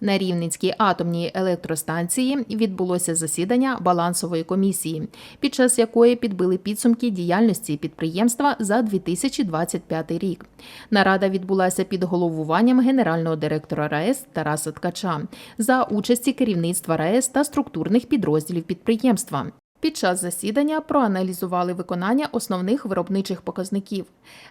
На Рівненській атомній електростанції відбулося засідання балансової комісії, під час якої підбили підсумки діяльності підприємства за 2025 рік. Нарада відбулася під головуванням генерального директора РаЕС Тараса Ткача за участі керівництва РаЕС та структурних підрозділів підприємства. Під час засідання проаналізували виконання основних виробничих показників.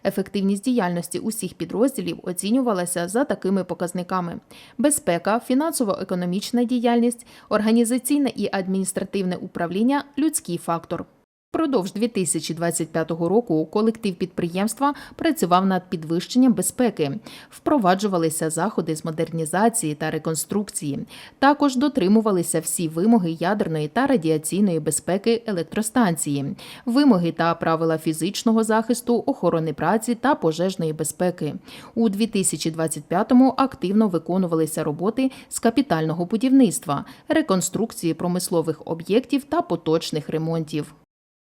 Ефективність діяльності усіх підрозділів оцінювалася за такими показниками: безпека, фінансово-економічна діяльність, організаційне і адміністративне управління, людський фактор. Продовж 2025 року колектив підприємства працював над підвищенням безпеки, впроваджувалися заходи з модернізації та реконструкції. Також дотримувалися всі вимоги ядерної та радіаційної безпеки електростанції, вимоги та правила фізичного захисту, охорони праці та пожежної безпеки. У 2025-му активно виконувалися роботи з капітального будівництва, реконструкції промислових об'єктів та поточних ремонтів.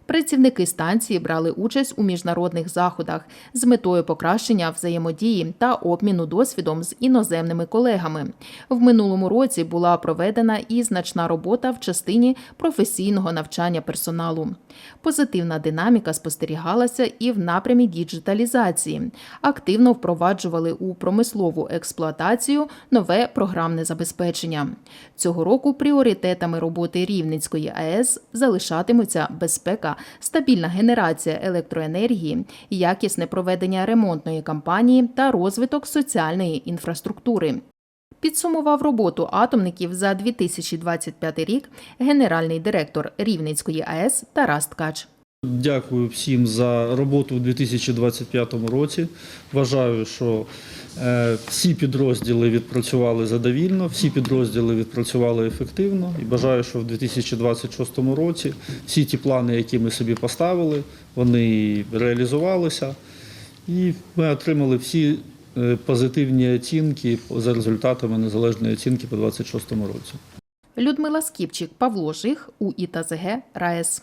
Працівники станції брали участь у міжнародних заходах з метою покращення взаємодії та обміну досвідом з іноземними колегами. В минулому році була проведена і значна робота в частині професійного навчання персоналу. Позитивна динаміка спостерігалася і в напрямі діджиталізації. Активно впроваджували у промислову експлуатацію нове програмне забезпечення. Цього року пріоритетами роботи Рівненської АЕС залишатимуться безпека, стабільна генерація електроенергії, якісне проведення ремонтної кампанії та розвиток соціальної інфраструктури. Підсумував роботу атомників за 2025 рік генеральний директор Рівненської АЕС Тарас Ткач. Дякую всім за роботу у 2025 році. Вважаю, що е, всі підрозділи відпрацювали задовільно, всі підрозділи відпрацювали ефективно і бажаю, що в 2026 році всі ті плани, які ми собі поставили, вони реалізувалися, і ми отримали всі е, позитивні оцінки за результатами незалежної оцінки по 2026 році. Людмила Скіпчик, Павло Жих, УІТАЗГ, РаЕС.